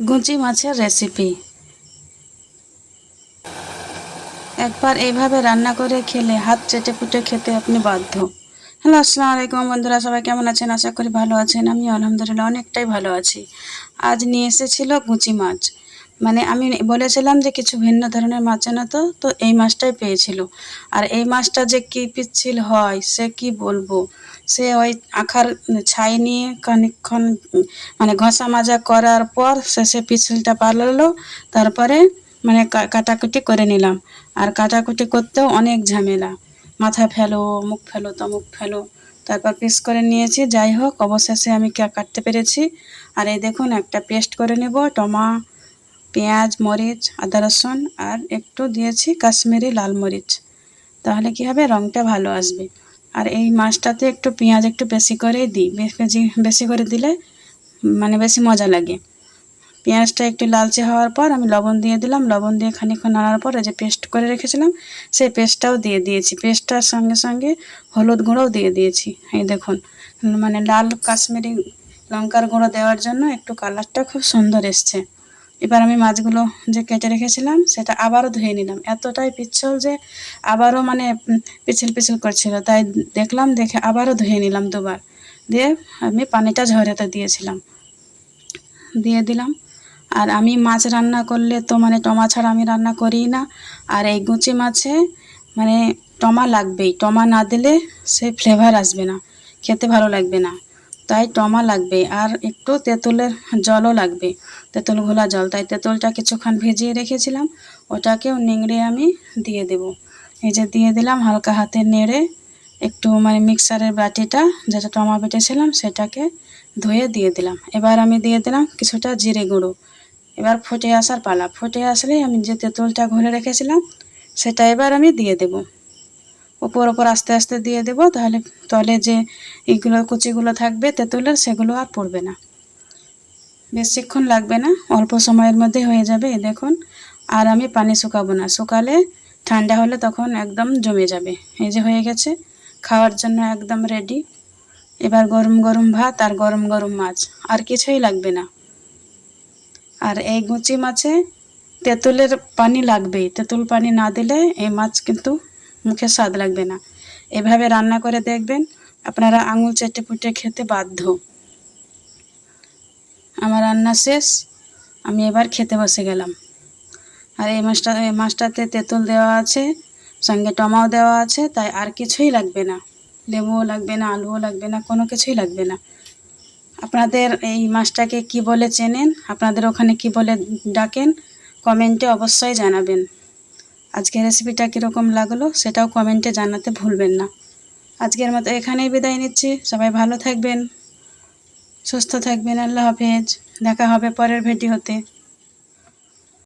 গুঁচি মাছের রেসিপি একবার এইভাবে রান্না করে খেলে হাত চেটে পুটে খেতে আপনি বাধ্য। হ্যালো, আসসালামু আলাইকুম বন্ধুরা, সবাই কেমন আছেন? আশা করি ভালো আছেন। আমি আলহামদুলিল্লাহ অনেকটাই ভালো আছি। আজ নিয়ে এসেছিল গুঁচি মাছ। মানে আমি বলেছিলাম যে কিছু ভিন্ন ধরনের মাছ এনে তো তো এই মাছটাই পেয়েছিল। আর এই মাছটা যে কী পিচ্ছিল হয়, সে কি বলব? সে ওই আখার ছাই নিয়ে খানিকক্ষণ মানে ঘষা মাজা করার পর শেষে পিছলটা পালালো। তারপরে মানে কাটাকুটি করে নিলাম। আর কাটাকুটি করতেও অনেক ঝামেলা। মাথা ফেলো, মুখ ফেলো তমুক ফেলো। তারপর পিস করে নিয়েছি। যাই হোক, অবশেষে আমি কা- কাটতে পেরেছি। আর এই দেখুন, একটা পেস্ট করে নেব, টমা পেঁয়াজ, মরিচ, আদা রসুন আর একটু দিয়েছি কাশ্মীরি লাল মরিচ। তাহলে কি হবে? রঙটা ভালো আসবে। আর এই মাছটাতে একটু পেঁয়াজ একটু বেশি করে দিই। বেশি বেশি করে দিলে মানে বেশি মজা লাগে। পেঁয়াজটা একটু লালচে হওয়ার পর আমি লবণ দিয়ে দিলাম। লবণ দিয়ে খানিক্ষণ নাড়ার পর যে পেস্ট করে রেখেছিলাম, সেই পেস্টটাও দিয়ে দিয়েছি। পেস্টটার সঙ্গে সঙ্গে হলুদ গুঁড়োও দিয়ে দিয়েছি। এই দেখুন মানে লাল কাশ্মীরি লঙ্কার গুঁড়ো দেওয়ার জন্য একটু কালারটা খুব সুন্দর এসছে। এবার আমি মাছগুলো যে কেটে রেখেছিলাম, সেটা আবারও ধুয়ে নিলাম। এতটাই পিচ্ছল যে আবারও মানে পিছল পিছল করছিল। তাই দেখলাম, দেখে আবারও ধুয়ে নিলাম দুবার। দিয়ে আমি পানিটা ঝরাতে দিয়েছিলাম। দিয়ে দিলাম। আর আমি মাছ রান্না করলে তো মানে টমা ছাড়া আমি রান্না করি না। আর এই গুঁচি মাছে মানে টমা লাগবেই। টমা না দিলে সে ফ্লেভার আসবে না। খেতে ভালো লাগবে না। তাই টমা লাগবে আর একটু তেঁতুলের জলও লাগবে। তেঁতুল ঘোলা জল, তাই তেঁতুলটা কিছুক্ষণ ভিজিয়ে রেখেছিলাম। ওটাকেও নিংড়ে আমি দিয়ে দেব। এই যে দিয়ে দিলাম, হালকা হাতে নেড়ে একটু মানে মিক্সারের বাটিটা, যেটা টমা বেটেছিলাম, সেটাকে ধুয়ে দিয়ে দিলাম। এবার আমি দিয়ে দিলাম কিছুটা জিরে গুঁড়ো। এবার ফুটে আসার পালা। ফুটে আসলেই আমি যে তেঁতুলটা ঘুরে রেখেছিলাম, সেটা এবার আমি দিয়ে দেব। ওপর ওপর আস্তে আস্তে দিয়ে দেব, তাহলে তলে যে এইগুলো কুচিগুলো থাকবে, তেঁতুলের, সেগুলো আর পড়বে না। বেশিক্ষণ লাগবে না, অল্প সময়ের মধ্যে হয়ে যাবে দেখুন। আর আমি পানি শুকাবো না, শুকালে ঠান্ডা হলে তখন একদম জমে যাবে। এই যে হয়ে গেছে, খাওয়ার জন্য একদম রেডি এবার গরম গরম ভাত আর গরম গরম মাছ, আর কিছুই লাগবে না। আর এই গুঁচি মাছে তেঁতুলের পানি লাগবেই, তেঁতুল পানি না দিলে এই মাছ কিন্তু মুখে স্বাদ লাগবে না। এভাবে রান্না করে দেখবেন আপনারা আঙুল চেটে পুটে খেতে বাধ্য। আমার রান্না শেষ, আমি এবার খেতে বসে গেলাম। আর এই মাছটা, এই মাছটাতে তেঁতুল দেওয়া আছে, সঙ্গে টমাও দেওয়া আছে, তাই আর কিছুই লাগবে না। লেবুও লাগবে না, আলুও লাগবে না, কোনো কিছুই লাগবে না। আপনাদের এই মাছটাকে কি বলে চেনেন? আপনাদের ওখানে কি বলে ডাকেন? কমেন্টে অবশ্যই জানাবেন। আজকের রেসিপিটা কীরকম লাগল সেটাও কমেন্টে জানাতে ভুলবেন না। আজকের মতো এখানেই বিদায় নিচ্ছি। সবাই ভালো থাকবেন, সুস্থ থাকবেন। আল্লাহ হাফেজ। দেখা হবে পরের ভিডিওতে